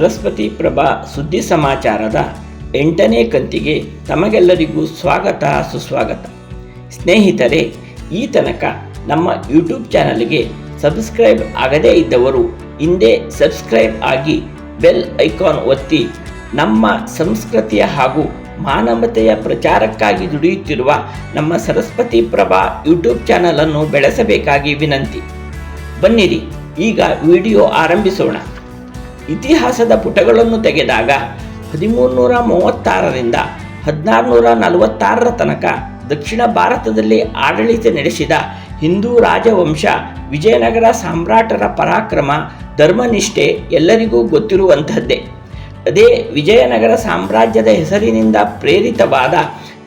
ಸರಸ್ವತಿ ಪ್ರಭಾ ಸುದ್ದಿ ಸಮಾಚಾರದ ಎಂಟನೇ ಕಂತಿಗೆ ತಮಗೆಲ್ಲರಿಗೂ ಸ್ವಾಗತ, ಸುಸ್ವಾಗತ. ಸ್ನೇಹಿತರೆ, ಈ ತನಕ ನಮ್ಮ ಯೂಟ್ಯೂಬ್ ಚಾನಲ್ಗೆ ಸಬ್ಸ್ಕ್ರೈಬ್ ಆಗದೇ ಇದ್ದವರು ಹಿಂದೆ ಸಬ್ಸ್ಕ್ರೈಬ್ ಆಗಿ ಬೆಲ್ ಐಕಾನ್ ಒತ್ತಿ ನಮ್ಮ ಸಂಸ್ಕೃತಿಯ ಹಾಗೂ ಮಾನವತೆಯ ಪ್ರಚಾರಕ್ಕಾಗಿ ದುಡಿಯುತ್ತಿರುವ ನಮ್ಮ ಸರಸ್ವತಿ ಪ್ರಭಾ ಯೂಟ್ಯೂಬ್ ಚಾನಲನ್ನು ಬೆಳೆಸಬೇಕಾಗಿ ವಿನಂತಿ. ಬನ್ನಿರಿ, ಈಗ ವಿಡಿಯೋ ಆರಂಭಿಸೋಣ. ಇತಿಹಾಸದ ಪುಟಗಳನ್ನು ತೆಗೆದಾಗ ಹದಿಮೂರುನೂರ ಮೂವತ್ತಾರರಿಂದ ಹದಿನಾರುನೂರ ನಲವತ್ತಾರರ ತನಕ ದಕ್ಷಿಣ ಭಾರತದಲ್ಲಿ ಆಡಳಿತ ನಡೆಸಿದ ಹಿಂದೂ ರಾಜವಂಶ, ವಿಜಯನಗರ ಸಾಮ್ರಾಟರ ಪರಾಕ್ರಮ, ಧರ್ಮನಿಷ್ಠೆ ಎಲ್ಲರಿಗೂ ಗೊತ್ತಿರುವಂಥದ್ದೇ. ಅದೇ ವಿಜಯನಗರ ಸಾಮ್ರಾಜ್ಯದ ಹೆಸರಿನಿಂದ ಪ್ರೇರಿತವಾದ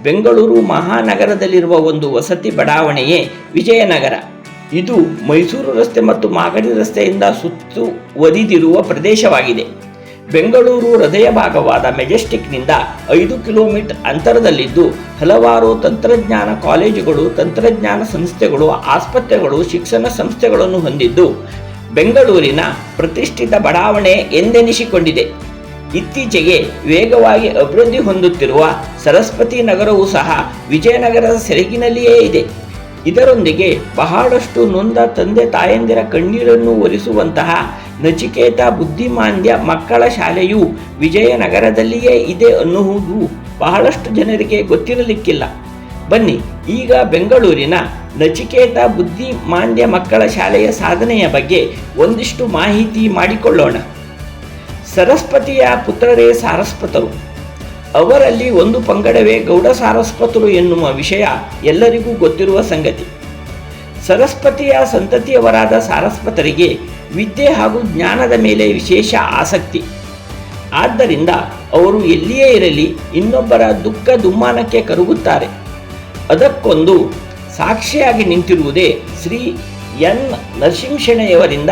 ಬೆಂಗಳೂರು ಮಹಾನಗರದಲ್ಲಿರುವ ಒಂದು ವಸತಿ ಬಡಾವಣೆಯೇ ವಿಜಯನಗರ. ಇದು ಮೈಸೂರು ರಸ್ತೆ ಮತ್ತು ಮಾಗಡಿ ರಸ್ತೆಯಿಂದ ಸುತ್ತುವರಿದಿರುವ ಪ್ರದೇಶವಾಗಿದೆ. ಬೆಂಗಳೂರು ಹೃದಯ ಭಾಗವಾದ ಮೆಜೆಸ್ಟಿಕ್ನಿಂದ ಐದು ಕಿಲೋಮೀಟರ್ ಅಂತರದಲ್ಲಿದ್ದು, ಹಲವಾರು ತಂತ್ರಜ್ಞಾನ ಕಾಲೇಜುಗಳು, ತಂತ್ರಜ್ಞಾನ ಸಂಸ್ಥೆಗಳು, ಆಸ್ಪತ್ರೆಗಳು, ಶಿಕ್ಷಣ ಸಂಸ್ಥೆಗಳನ್ನು ಹೊಂದಿದ್ದು, ಬೆಂಗಳೂರಿನ ಪ್ರತಿಷ್ಠಿತ ಬಡಾವಣೆ ಎಂದೆನಿಸಿಕೊಂಡಿದೆ. ಇತ್ತೀಚೆಗೆ ವೇಗವಾಗಿ ಅಭಿವೃದ್ಧಿ ಹೊಂದುತ್ತಿರುವ ಸರಸ್ವತಿ ನಗರವೂ ಸಹ ವಿಜಯನಗರದ ಸೆರಗಿನಲ್ಲಿಯೇ ಇದೆ. ಇದರೊಂದಿಗೆ ಬಹಳಷ್ಟು ನೊಂದ ತಂದೆ ತಾಯಂದಿರ ಕಣ್ಣೀರನ್ನು ಒರೆಸುವಂತಹ ನಚಿಕೇತ ಬುದ್ಧಿಮಾಂದ್ಯ ಮಕ್ಕಳ ಶಾಲೆಯು ವಿಜಯನಗರದಲ್ಲಿಯೇ ಇದೆ ಅನ್ನುವುದು ಬಹಳಷ್ಟು ಜನರಿಗೆ ಗೊತ್ತಿರಲಿಕ್ಕಿಲ್ಲ. ಬನ್ನಿ, ಈಗ ಬೆಂಗಳೂರಿನ ನಚಿಕೇತ ಬುದ್ಧಿಮಾಂದ್ಯ ಮಕ್ಕಳ ಶಾಲೆಯ ಸಾಧನೆಯ ಬಗ್ಗೆ ಒಂದಿಷ್ಟು ಮಾಹಿತಿ ಮಾಡಿಕೊಳ್ಳೋಣ. ಸರಸ್ವತಿಯ ಪುತ್ರರೇ ಸಾರಸ್ವತರು. ಅವರಲ್ಲಿ ಒಂದು ಪಂಗಡವೇ ಗೌಡ ಸಾರಸ್ವತರು ಎನ್ನುವ ವಿಷಯ ಎಲ್ಲರಿಗೂ ಗೊತ್ತಿರುವ ಸಂಗತಿ. ಸರಸ್ವತಿಯ ಸಂತತಿಯವರಾದ ಸಾರಸ್ವತರಿಗೆ ವಿದ್ಯೆ ಹಾಗೂ ಜ್ಞಾನದ ಮೇಲೆ ವಿಶೇಷ ಆಸಕ್ತಿ. ಆದ್ದರಿಂದ ಅವರು ಎಲ್ಲಿಯೇ ಇರಲಿ ಇನ್ನೊಬ್ಬರ ದುಃಖ ದುಮ್ಮಾನಕ್ಕೆ ಕರಗುತ್ತಾರೆ. ಅದಕ್ಕೊಂದು ಸಾಕ್ಷಿಯಾಗಿ ನಿಂತಿರುವುದೇ ಶ್ರೀ ಎನ್ ನರಸಿಂಹಣೆಯವರಿಂದ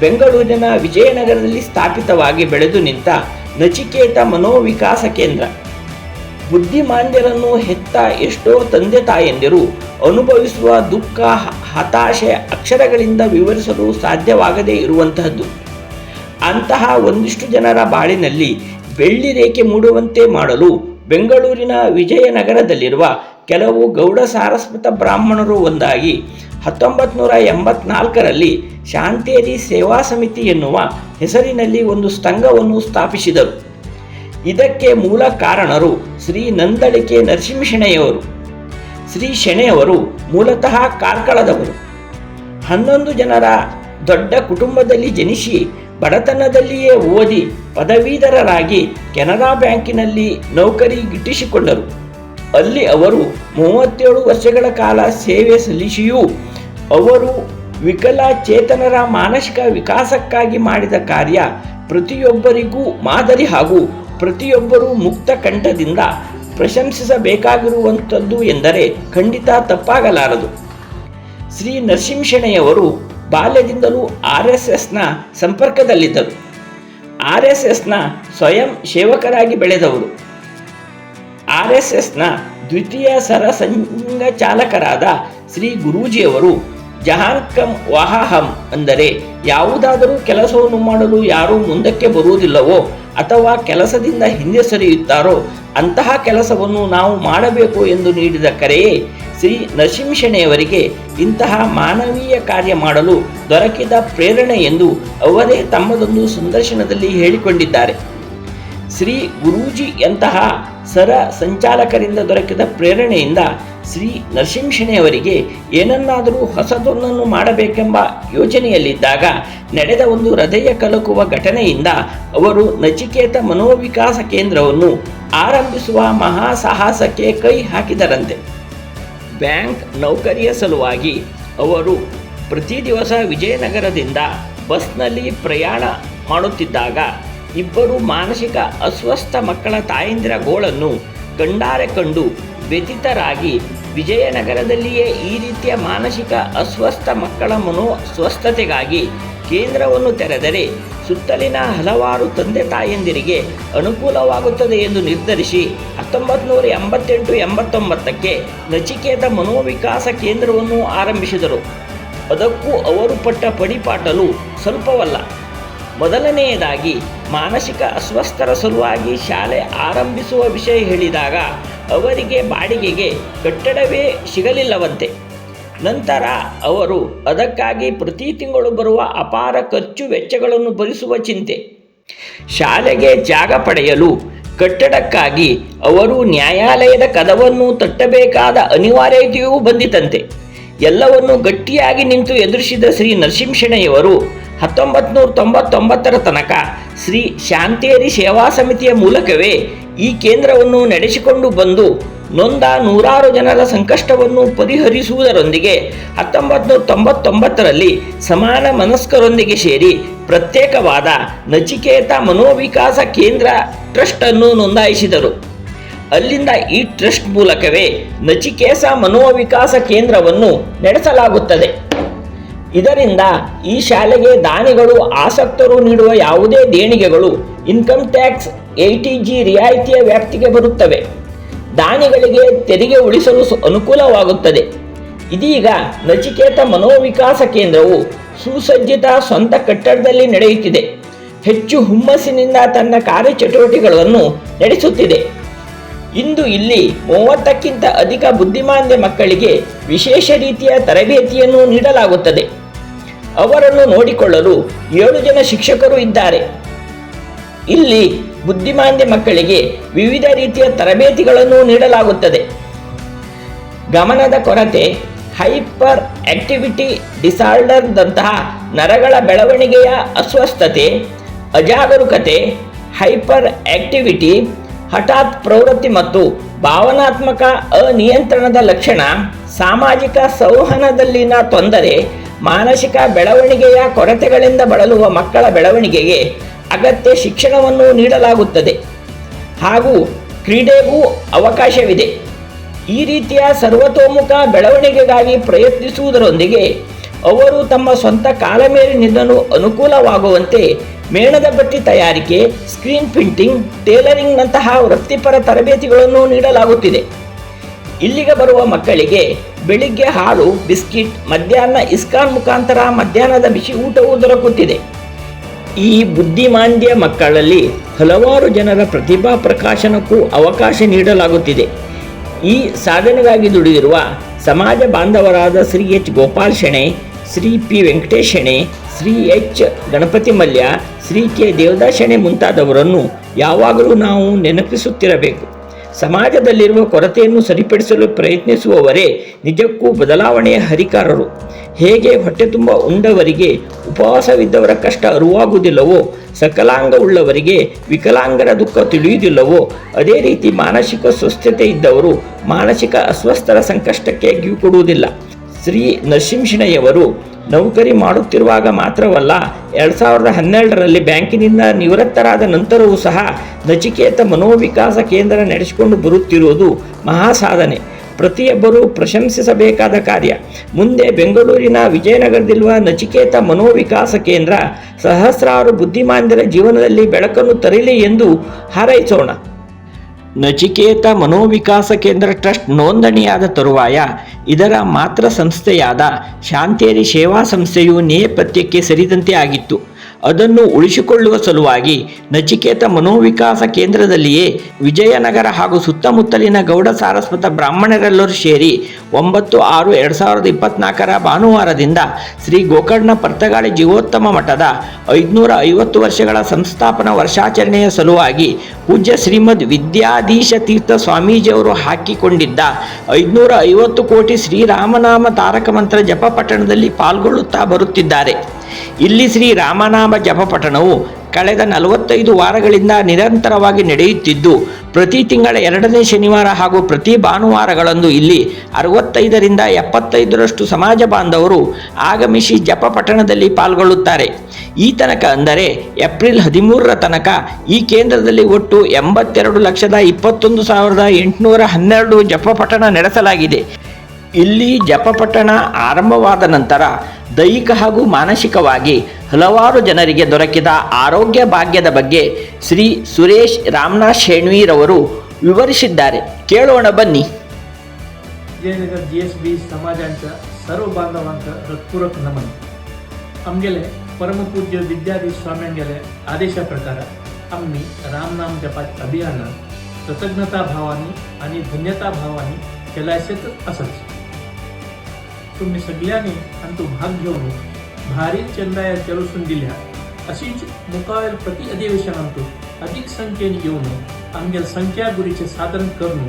ಬೆಂಗಳೂರಿನ ವಿಜಯನಗರದಲ್ಲಿ ಸ್ಥಾಪಿತವಾಗಿ ಬೆಳೆದು ನಿಂತ ನಚಿಕೇತ ಮನೋವಿಕಾಸ ಕೇಂದ್ರ. ಬುದ್ಧಿಮಾಂದ್ಯರನ್ನು ಹೆತ್ತ ಎಷ್ಟೋ ತಂದೆ ತಾಯಂದಿರು ಅನುಭವಿಸುವ ದುಃಖ, ಹತಾಶೆ ಅಕ್ಷರಗಳಿಂದ ವಿವರಿಸಲು ಸಾಧ್ಯವಾಗದೇ ಇರುವಂತಹದ್ದು. ಅಂತಹ ಒಂದಿಷ್ಟು ಜನರ ಬಾಳಿನಲ್ಲಿ ಬೆಳ್ಳಿ ರೇಖೆ ಮೂಡುವಂತೆ ಮಾಡಲು ಬೆಂಗಳೂರಿನ ವಿಜಯನಗರದಲ್ಲಿರುವ ಕೆಲವು ಗೌಡ ಸಾರಸ್ವತ ಬ್ರಾಹ್ಮಣರು ಒಂದಾಗಿ ಹತ್ತೊಂಬತ್ತು ಎಂಬತ್ನಾಲ್ಕರಲ್ಲಿ ಶಾಂತೇರಿ ಸೇವಾ ಸಮಿತಿ ಎನ್ನುವ ಹೆಸರಿನಲ್ಲಿ ಒಂದು ಸ್ತಂಗವನ್ನು ಸ್ಥಾಪಿಸಿದರು. ಇದಕ್ಕೆ ಮೂಲ ಕಾರಣರು ಶ್ರೀ ನಂದಳಿಕೆ ನರಸಿಂಹ ಶೆಣೆಯವರು ಶ್ರೀ ಶೆಣೆಯವರು ಮೂಲತಃ ಕಾರ್ಕಳದವರು. ಹನ್ನೊಂದು ಜನರ ದೊಡ್ಡ ಕುಟುಂಬದಲ್ಲಿ ಜನಿಸಿ ಬಡತನದಲ್ಲಿಯೇ ಓದಿ ಪದವೀಧರರಾಗಿ ಕೆನರಾ ಬ್ಯಾಂಕಿನಲ್ಲಿ ನೌಕರಿ ಗಿಟ್ಟಿಸಿಕೊಂಡರು. ಅಲ್ಲಿ ಅವರು ಮೂವತ್ತೇಳು ವರ್ಷಗಳ ಕಾಲ ಸೇವೆ ಸಲ್ಲಿಸಿಯೂ ಅವರು ವಿಕಲಚೇತನರ ಮಾನಸಿಕ ವಿಕಾಸಕ್ಕಾಗಿ ಮಾಡಿದ ಕಾರ್ಯ ಪ್ರತಿಯೊಬ್ಬರಿಗೂ ಮಾದರಿ ಹಾಗೂ ಪ್ರತಿಯೊಬ್ಬರೂ ಮುಕ್ತ ಕಂಠದಿಂದ ಪ್ರಶಂಸಿಸಬೇಕಾಗಿರುವಂಥದ್ದು ಎಂದರೆ ಖಂಡಿತ ತಪ್ಪಾಗಲಾರದು. ಶ್ರೀ ನರಸಿಂಹಣೆಯವರು ಬಾಲ್ಯದಿಂದಲೂ ಆರ್ ಎಸ್ ಎಸ್ನ ಸಂಪರ್ಕದಲ್ಲಿದ್ದರು. ಆರ್ ಎಸ್ ಎಸ್ನ ಸ್ವಯಂ ಸೇವಕರಾಗಿ ಬೆಳೆದವರು. ಆರ್ ಎಸ್ ಎಸ್ನ ದ್ವಿತೀಯ ಸರಸಂಘ ಚಾಲಕರಾದ ಶ್ರೀ ಗುರೂಜಿಯವರು ಜಹಾನ್ ಕಮ್ ವಾಹಹಂ ಅಂದರೆ ಯಾವುದಾದರೂ ಕೆಲಸವನ್ನು ಮಾಡಲು ಯಾರೂ ಮುಂದಕ್ಕೆ ಬರುವುದಿಲ್ಲವೋ ಅಥವಾ ಕೆಲಸದಿಂದ ಹಿಂದೆ ಸರಿಯುತ್ತಾರೋ ಅಂತಹ ಕೆಲಸವನ್ನು ನಾವು ಮಾಡಬೇಕು ಎಂದು ನೀಡಿದ ಕರೆಯೇ ಶ್ರೀ ನರಸಿಂಹಣೆಯವರಿಗೆ ಇಂತಹ ಮಾನವೀಯ ಕಾರ್ಯ ಮಾಡಲು ದೊರಕಿದ ಪ್ರೇರಣೆ ಎಂದು ಅವರೇ ತಮ್ಮದೊಂದು ಸಂದರ್ಶನದಲ್ಲಿ ಹೇಳಿಕೊಂಡಿದ್ದಾರೆ. ಶ್ರೀ ಗುರೂಜಿ ಎಂತಹ ಸರ ಸಂಚಾಲಕರಿಂದ ದೊರಕಿದ ಪ್ರೇರಣೆಯಿಂದ ಶ್ರೀ ನರಸಿಂಹಣೆಯವರಿಗೆ ಏನನ್ನಾದರೂ ಹೊಸದೊಂದನ್ನು ಮಾಡಬೇಕೆಂಬ ಯೋಚನೆಯಲ್ಲಿದ್ದಾಗ ನಡೆದ ಒಂದು ಹೃದಯ ಕಲಕುವ ಘಟನೆಯಿಂದ ಅವರು ನಚಿಕೇತ ಮನೋವಿಕಾಸ ಕೇಂದ್ರವನ್ನು ಆರಂಭಿಸುವ ಮಹಾ ಸಾಹಸಕ್ಕೆ ಕೈ ಹಾಕಿದರಂತೆ. ಬ್ಯಾಂಕ್ ನೌಕರಿಯ ಸಲುವಾಗಿ ಅವರು ಪ್ರತಿ ದಿವಸ ವಿಜಯನಗರದಿಂದ ಬಸ್ನಲ್ಲಿ ಪ್ರಯಾಣ ಮಾಡುತ್ತಿದ್ದಾಗ ಇಬ್ಬರು ಮಾನಸಿಕ ಅಸ್ವಸ್ಥ ಮಕ್ಕಳ ತಾಯಂದಿರ ಗೋಳನ್ನು ಕಂಡಾರೆ ಕಂಡು ವ್ಯಥಿತರಾಗಿ ವಿಜಯನಗರದಲ್ಲಿಯೇ ಈ ರೀತಿಯ ಮಾನಸಿಕ ಅಸ್ವಸ್ಥ ಮಕ್ಕಳ ಮನೋ ಸ್ವಸ್ಥತೆಗಾಗಿ ಕೇಂದ್ರವನ್ನು ತೆರೆದರೆ ಸುತ್ತಲಿನ ಹಲವಾರು ತಂದೆ ತಾಯಂದಿರಿಗೆ ಅನುಕೂಲವಾಗುತ್ತದೆ ಎಂದು ನಿರ್ಧರಿಸಿ ಹತ್ತೊಂಬತ್ತು ನೂರ ಎಂಬತ್ತೆಂಟು ಎಂಬತ್ತೊಂಬತ್ತಕ್ಕೆ ನಚಿಕೇತ ಮನೋವಿಕಾಸ ಕೇಂದ್ರವನ್ನು ಆರಂಭಿಸಿದರು. ಅದಕ್ಕೂ ಅವರು ಪಟ್ಟ ಪಡಿಪಾಟಲು ಸ್ವಲ್ಪವಲ್ಲ. ಮೊದಲನೆಯದಾಗಿ ಮಾನಸಿಕ ಅಸ್ವಸ್ಥರ ಸಲುವಾಗಿ ಶಾಲೆ ಆರಂಭಿಸುವ ವಿಷಯ ಹೇಳಿದಾಗ ಅವರಿಗೆ ಬಾಡಿಗೆಗೆ ಕಟ್ಟಡವೇ ಸಿಗಲಿಲ್ಲವಂತೆ. ನಂತರ ಅವರು ಅದಕ್ಕಾಗಿ ಪ್ರತಿ ತಿಂಗಳು ಬರುವ ಅಪಾರ ಖರ್ಚು ವೆಚ್ಚಗಳನ್ನು ಭರಿಸುವ ಚಿಂತೆ. ಶಾಲೆಗೆ ಜಾಗ ಪಡೆಯಲು ಕಟ್ಟಡಕ್ಕಾಗಿ ಅವರು ನ್ಯಾಯಾಲಯದ ಕದವನ್ನು ತಟ್ಟಬೇಕಾದ ಅನಿವಾರ್ಯತೆಯೂ ಬಂದಿತಂತೆ. ಎಲ್ಲವನ್ನು ಗಟ್ಟಿಯಾಗಿ ನಿಂತು ಎದುರಿಸಿದ ಶ್ರೀ ನರಸಿಂಹಶೆಣೆಯವರು ಹತ್ತೊಂಬತ್ತು ನೂರ ತೊಂಬತ್ತೊಂಬತ್ತರ ತನಕ ಶ್ರೀ ಶಾಂತೇರಿ ಸೇವಾ ಸಮಿತಿಯ ಮೂಲಕವೇ ಈ ಕೇಂದ್ರವನ್ನು ನಡೆಸಿಕೊಂಡು ಬಂದು ನೊಂದ ನೂರಾರು ಜನರ ಸಂಕಷ್ಟವನ್ನು ಪರಿಹರಿಸುವುದರೊಂದಿಗೆ ಹತ್ತೊಂಬತ್ತು ನೂರ ತೊಂಬತ್ತೊಂಬತ್ತರಲ್ಲಿ ಸಮಾನ ಮನಸ್ಕರೊಂದಿಗೆ ಸೇರಿ ಪ್ರತ್ಯೇಕವಾದ ನಚಿಕೇತ ಮನೋವಿಕಾಸ ಕೇಂದ್ರ ಟ್ರಸ್ಟ್ ಅನ್ನು ನೋಂದಾಯಿಸಿದರು. ಅಲ್ಲಿಂದ ಈ ಟ್ರಸ್ಟ್ ಮೂಲಕವೇ ನಚಿಕೇಸ ಮನೋವಿಕಾಸ ಕೇಂದ್ರವನ್ನು ನಡೆಸಲಾಗುತ್ತದೆ. ಇದರಿಂದ ಈ ಶಾಲೆಗೆ ದಾನಿಗಳು ಆಸಕ್ತರು ನೀಡುವ ಯಾವುದೇ ದೇಣಿಗೆಗಳು ಇನ್ಕಮ್ ಟ್ಯಾಕ್ಸ್ ಏಟಿ ಜಿ ರಿಯಾಯಿತಿಯ ವ್ಯಾಪ್ತಿಗೆ ಬರುತ್ತವೆ. ದಾನಿಗಳಿಗೆ ತೆರಿಗೆ ಉಳಿಸಲು ಅನುಕೂಲವಾಗುತ್ತದೆ. ಇದೀಗ ನಚಿಕೇತ ಮನೋವಿಕಾಸ ಕೇಂದ್ರವು ಸುಸಜ್ಜಿತ ಸ್ವಂತ ಕಟ್ಟಡದಲ್ಲಿ ನಡೆಯುತ್ತಿದೆ. ಹೆಚ್ಚು ಹುಮ್ಮಸ್ಸಿನಿಂದ ತನ್ನ ಕಾರ್ಯಚಟುವಟಿಕೆಗಳನ್ನು ನಡೆಸುತ್ತಿದೆ. ಇಂದು ಇಲ್ಲಿ ಮೂವತ್ತಕ್ಕಿಂತ ಅಧಿಕ ಬುದ್ಧಿಮಾಂದ್ಯ ಮಕ್ಕಳಿಗೆ ವಿಶೇಷ ರೀತಿಯ ತರಬೇತಿಯನ್ನು ನೀಡಲಾಗುತ್ತದೆ. ಅವರನ್ನು ನೋಡಿಕೊಳ್ಳಲು ಏಳು ಜನ ಶಿಕ್ಷಕರು ಇದ್ದಾರೆ. ಇಲ್ಲಿ ಬುದ್ಧಿಮಾಂದ್ಯ ಮಕ್ಕಳಿಗೆ ವಿವಿಧ ರೀತಿಯ ತರಬೇತಿಗಳನ್ನು ನೀಡಲಾಗುತ್ತದೆ. ಗಮನದ ಕೊರತೆ ಹೈಪರ್ ಆಕ್ಟಿವಿಟಿ ಡಿಸಾರ್ಡರ್ದಂತಹ ನರಗಳ ಬೆಳವಣಿಗೆಯ ಅಸ್ವಸ್ಥತೆ, ಅಜಾಗರೂಕತೆ, ಹೈಪರ್ ಆಕ್ಟಿವಿಟಿ, ಹಠಾತ್ ಪ್ರವೃತ್ತಿ ಮತ್ತು ಭಾವನಾತ್ಮಕ ಅನಿಯಂತ್ರಣದ ಲಕ್ಷಣ, ಸಾಮಾಜಿಕ ಸಂವಹನದಲ್ಲಿನ ತೊಂದರೆ ಮಾನಸಿಕ ಬೆಳವಣಿಗೆಯ ಕೊರತೆಗಳಿಂದ ಬಳಲುವ ಮಕ್ಕಳ ಬೆಳವಣಿಗೆಗೆ ಅಗತ್ಯ ಶಿಕ್ಷಣವನ್ನು ನೀಡಲಾಗುತ್ತದೆ. ಹಾಗೂ ಕ್ರೀಡೆಗೂ ಅವಕಾಶವಿದೆ. ಈ ರೀತಿಯ ಸರ್ವತೋಮುಖ ಬೆಳವಣಿಗೆಗಾಗಿ ಪ್ರಯತ್ನಿಸುವುದರೊಂದಿಗೆ ಅವರು ತಮ್ಮ ಸ್ವಂತ ಕಾಲ ಅನುಕೂಲವಾಗುವಂತೆ ಮೇಣದ ಬಟ್ಟಿ ತಯಾರಿಕೆ ಸ್ಕ್ರೀನ್ ಪ್ರಿಂಟಿಂಗ್ ಟೇಲರಿಂಗ್ನಂತಹ ವೃತ್ತಿಪರ ತರಬೇತಿಗಳನ್ನು ನೀಡಲಾಗುತ್ತಿದೆ. ಇಲ್ಲಿಗೆ ಬರುವ ಮಕ್ಕಳಿಗೆ ಬೆಳಿಗ್ಗೆ ಹಾಲು, ಬಿಸ್ಕಿಟ್, ಮಧ್ಯಾಹ್ನ ಇಸ್ಕಾನ್ ಮುಖಾಂತರ ಮಧ್ಯಾಹ್ನದ ಬಿಸಿ ಊಟವೂ ದೊರಕುತ್ತಿದೆ. ಈ ಬುದ್ಧಿಮಾಂದ್ಯ ಮಕ್ಕಳಲ್ಲಿ ಹಲವಾರು ಜನರ ಪ್ರತಿಭಾ ಪ್ರಕಾಶನಕ್ಕೂ ಅವಕಾಶ ನೀಡಲಾಗುತ್ತಿದೆ. ಈ ಸಾಧನೆಗಾಗಿ ದುಡಿದಿರುವ ಸಮಾಜ ಬಾಂಧವರಾದ Shri H Gopal Shenoy, Shri P Venkatesh Shenoy, Shri H Ganapati Mallya, Shri K Devadas ಮುಂತಾದವರನ್ನು ಯಾವಾಗಲೂ ನಾವು ನೆನಪಿಸುತ್ತಿರಬೇಕು. ಸಮಾಜದಲ್ಲಿರುವ ಕೊರತೆಯನ್ನು ಸರಿಪಡಿಸಲು ಪ್ರಯತ್ನಿಸುವವರೇ ನಿಜಕ್ಕೂ ಬದಲಾವಣೆಯ ಹರಿಕಾರರು. ಹೇಗೆ ಹೊಟ್ಟೆ ತುಂಬ ಉಂಡವರಿಗೆ ಉಪವಾಸವಿದ್ದವರ ಕಷ್ಟ ಅರಿವಾಗುವುದಿಲ್ಲವೋ ಸಕಲಾಂಗ ಉಳ್ಳವರಿಗೆ ವಿಕಲಾಂಗರ ದುಃಖ ತಿಳಿಯುವುದಿಲ್ಲವೋ, ಅದೇ ರೀತಿ ಮಾನಸಿಕ ಸ್ವಸ್ಥತೆ ಇದ್ದವರು ಮಾನಸಿಕ ಅಸ್ವಸ್ಥರ ಸಂಕಷ್ಟಕ್ಕೆ ಕೊಡುವುದಿಲ್ಲ ಶ್ರೀ ನರಸಿಂಹಶಿಣೆಯವರು ನೌಕರಿ ಮಾಡುತ್ತಿರುವಾಗ ಮಾತ್ರವಲ್ಲ, ಎರಡು ಸಾವಿರದ ಹನ್ನೆರಡರಲ್ಲಿ ಬ್ಯಾಂಕಿನಿಂದ ನಿವೃತ್ತರಾದ ನಂತರವೂ ಸಹ ನಚಿಕೇತ ಮನೋವಿಕಾಸ ಕೇಂದ್ರ ನಡೆಸಿಕೊಂಡು ಬರುತ್ತಿರುವುದು ಮಹಾ ಸಾಧನೆ ಪ್ರತಿಯೊಬ್ಬರೂ ಪ್ರಶಂಸಿಸಬೇಕಾದ ಕಾರ್ಯ. ಮುಂದೆ ಬೆಂಗಳೂರಿನ ವಿಜಯನಗರದಲ್ಲಿರುವ ನಚಿಕೇತ ಮನೋವಿಕಾಸ ಕೇಂದ್ರ ಸಹಸ್ರಾರು ಬುದ್ಧಿಮಾಂದ್ಯರ ಜೀವನದಲ್ಲಿ ಬೆಳಕನ್ನು ತರಲಿ ಎಂದು ಹಾರೈಸೋಣ. ನಚಿಕೇತ ಮನೋವಿಕಾಸ ಕೇಂದ್ರ ಟ್ರಸ್ಟ್ ನೋಂದಣಿಯಾದ ತರುವಾಯ ಇದರ ಮಾತ್ರ ಸಂಸ್ಥೆಯಾದ ಶಾಂತೇರಿ ಸೇವಾ ಸಂಸ್ಥೆಯು ನೇಪಥ್ಯಕ್ಕೆ ಸರಿದಂತೆ ಆಗಿತ್ತು. ಅದನ್ನು ಉಳಿಸಿಕೊಳ್ಳುವ ಸಲುವಾಗಿ ನಚಿಕೇತ ಮನೋವಿಕಾಸ ಕೇಂದ್ರದಲ್ಲಿಯೇ ವಿಜಯನಗರ ಹಾಗೂ ಸುತ್ತಮುತ್ತಲಿನ ಗೌಡ ಸಾರಸ್ವತ ಬ್ರಾಹ್ಮಣರೆಲ್ಲರೂ ಸೇರಿ ಒಂಬತ್ತು ಆರು ಎರಡು ಸಾವಿರದ ಇಪ್ಪತ್ನಾಲ್ಕರ ಭಾನುವಾರದಿಂದ ಶ್ರೀ ಗೋಕರ್ಣ ಪರ್ತಗಾಳಿ ಜೀವೋತ್ತಮ ಮಠದ ಐದುನೂರ ಐವತ್ತು ವರ್ಷಗಳ ಸಂಸ್ಥಾಪನಾ ವರ್ಷಾಚರಣೆಯ ಸಲುವಾಗಿ ಪೂಜ್ಯ ಶ್ರೀಮದ್ ವಿದ್ಯಾಧೀಶ ತೀರ್ಥ ಸ್ವಾಮೀಜಿಯವರು ಹಾಕಿಕೊಂಡಿದ್ದ ಐದುನೂರ ಐವತ್ತು ಕೋಟಿ ಶ್ರೀರಾಮನಾಮ ತಾರಕ ಮಂತ್ರ ಜಪ ಪಟ್ಟಣದಲ್ಲಿ ಪಾಲ್ಗೊಳ್ಳುತ್ತಾ ಬರುತ್ತಿದ್ದಾರೆ. ಇಲ್ಲಿ ಶ್ರೀ ರಾಮನಾಮ ಜಪ ಪಠಣವು ಕಳೆದ ನಲವತ್ತೈದು ವಾರಗಳಿಂದ ನಿರಂತರವಾಗಿ ನಡೆಯುತ್ತಿದ್ದು, ಪ್ರತಿ ತಿಂಗಳ ಎರಡನೇ ಶನಿವಾರ ಹಾಗೂ ಪ್ರತಿ ಭಾನುವಾರಗಳಂದು ಇಲ್ಲಿ ಅರವತ್ತೈದರಿಂದ ಎಪ್ಪತ್ತೈದರಷ್ಟು ಸಮಾಜ ಬಾಂಧವರು ಆಗಮಿಸಿ ಜಪ ಪಠಣದಲ್ಲಿ ಪಾಲ್ಗೊಳ್ಳುತ್ತಾರೆ. ಈ ತನಕ ಅಂದರೆ ಏಪ್ರಿಲ್ ಹದಿಮೂರರ ತನಕ ಈ ಕೇಂದ್ರದಲ್ಲಿ ಒಟ್ಟು ಎಂಬತ್ತೆರಡು ಲಕ್ಷದ ಇಪ್ಪತ್ತೊಂದು ಸಾವಿರದ ಎಂಟುನೂರ ಹನ್ನೆರಡು ಜಪ ಪಠಣ ನಡೆಸಲಾಗಿದೆ. ಇಲ್ಲಿ ಜಪಪಠಣ ಆರಂಭವಾದ ನಂತರ ದೈಹಿಕ ಹಾಗೂ ಮಾನಸಿಕವಾಗಿ ಹಲವಾರು ಜನರಿಗೆ ದೊರಕಿದ ಆರೋಗ್ಯ ಭಾಗ್ಯದ ಬಗ್ಗೆ ಶ್ರೀ ಸುರೇಶ್ ರಾಮನಾಥ್ ಶೇಣ್ವೀರವರು ವಿವರಿಸಿದ್ದಾರೆ ಕೇಳೋಣ ಬನ್ನಿ विजयनगर जी एस बी समाजांच्या सर्व बांधवांचं हृत्पूर्वक नमन आमगेले परमपूज्य विद्याधी स्वाम्यांगेले आदेशा प्रकार आम्ही रामनाम जपात अभियान कृतज्ञता भावानी आणि धन्यता भावानी केल्याचेच असंच तुम्ही सगळ्यांनी आणि तो भाग घेऊन भारी चंदाया चलसून दिल्या. अशीच मुकावेल प्रति अधिवेशनांतू अधिक संख्येने येऊन आमच्या संख्या गुरीचे साधन करून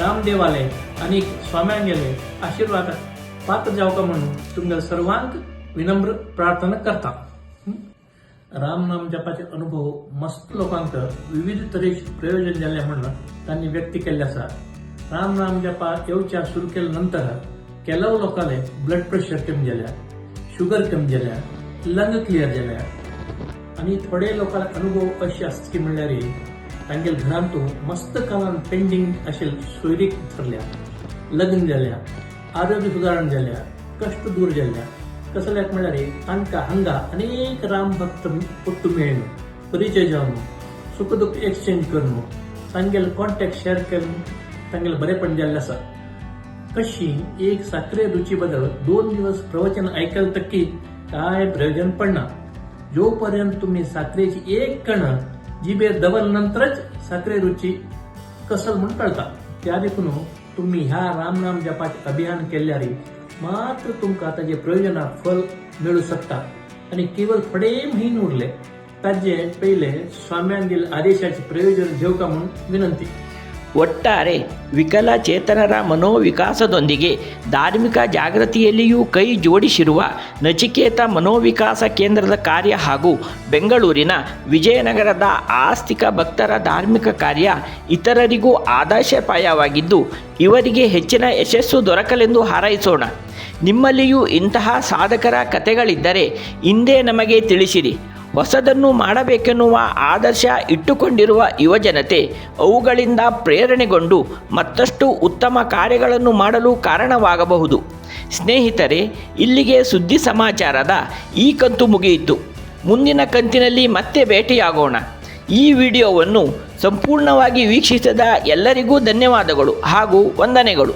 रामदेवाले आणि स्वाम्यांगेले आशीर्वाद पात्र जाऊ का म्हणून तुमच्या सर्वांक विनम्र प्रार्थना करता. राम रामनाम जपाचे अनुभव मस्त लोकांक विविध तरेचे प्रयोजन झाले म्हणून त्यांनी व्यक्त केले असा. रामनाम जपा येवच्या सुरू केल्यानंतर ಕೆಲವು लोकांले ब्लड प्रेशर कमी झाल्या शुगर कमी झाल्या लंग क्लिअर झाल्या आणि थोडे लोकांना अनुभव असे असतात की म्हणल्यार तांगे घरांतू मस्त काळान पेंडिंग असे सोयरीक ठरल्या लग्न जाल्या आरोग्य सुदारण जाल्या कष्ट दूर जाल्या कसल्याक म्हणल्यार तांकां हांगा अनेक राम भक्त पुट्टू मेळून परिचय जावन सुख दुःख एक्सचेंज करून तांगेले कॉन्टॅक्ट शेअर करून तांगेले बरेपण जाल्ले आसा कशी एक साखरे रुची बदल दोन दिवस प्रवचन ऐकाल तक्की काय प्रयोजन पडणार? जोपर्यंत तुम्ही साखरेची एक कण जिबेर दबल नंतरच साखरे रुची कसल म्हणून कळता त्या देखून तुम्ही ह्या रामनाम जपाचे अभियान केल्यारी मात्र तुमका ताजे प्रयोजना फल मिळू शकता आणि केवळ थोडे महिने उरले. ताजे पहिले स्वाम्यान दिल आदेशाचे प्रयोजन घेऊ का म्हणून विनंती. ಒಟ್ಟಾರೆ ವಿಕಲಚೇತನರ ಮನೋವಿಕಾಸದೊಂದಿಗೆ ಧಾರ್ಮಿಕ ಜಾಗೃತಿಯಲ್ಲಿಯೂ ಕೈ ಜೋಡಿಸಿರುವ ನಚಿಕೇತ ಮನೋವಿಕಾಸ ಕೇಂದ್ರದ ಕಾರ್ಯ ಹಾಗೂ ಬೆಂಗಳೂರಿನ ವಿಜಯನಗರದ ಆಸ್ತಿಕ ಭಕ್ತರ ಧಾರ್ಮಿಕ ಕಾರ್ಯ ಇತರರಿಗೂ ಆದರ್ಶಪ್ರಾಯವಾಗಿದ್ದು ಇವರಿಗೆ ಹೆಚ್ಚಿನ ಯಶಸ್ಸು ದೊರಕಲೆಂದು ಹಾರೈಸೋಣ. ನಿಮ್ಮಲ್ಲಿಯೂ ಇಂತಹ ಸಾಧಕರ ಕಥೆಗಳಿದ್ದರೆ ಹಿಂದೆ ನಮಗೆ ತಿಳಿಸಿರಿ. ಹೊಸದನ್ನು ಮಾಡಬೇಕೆನ್ನುವ ಆದರ್ಶ ಇಟ್ಟುಕೊಂಡಿರುವ ಯುವಜನತೆ ಅವುಗಳಿಂದ ಪ್ರೇರಣೆಗೊಂಡು ಮತ್ತಷ್ಟು ಉತ್ತಮ ಕಾರ್ಯಗಳನ್ನು ಮಾಡಲು ಕಾರಣವಾಗಬಹುದು. ಸ್ನೇಹಿತರೆ, ಇಲ್ಲಿಗೆ ಸುದ್ದಿ ಸಮಾಚಾರದ ಈ ಕಂತು ಮುಗಿಯಿತು. ಮುಂದಿನ ಕಂತಿನಲ್ಲಿ ಮತ್ತೆ ಭೇಟಿಯಾಗೋಣ. ಈ ವಿಡಿಯೋವನ್ನು ಸಂಪೂರ್ಣವಾಗಿ ವೀಕ್ಷಿಸಿದ ಎಲ್ಲರಿಗೂ ಧನ್ಯವಾದಗಳು ಹಾಗೂ ವಂದನೆಗಳು.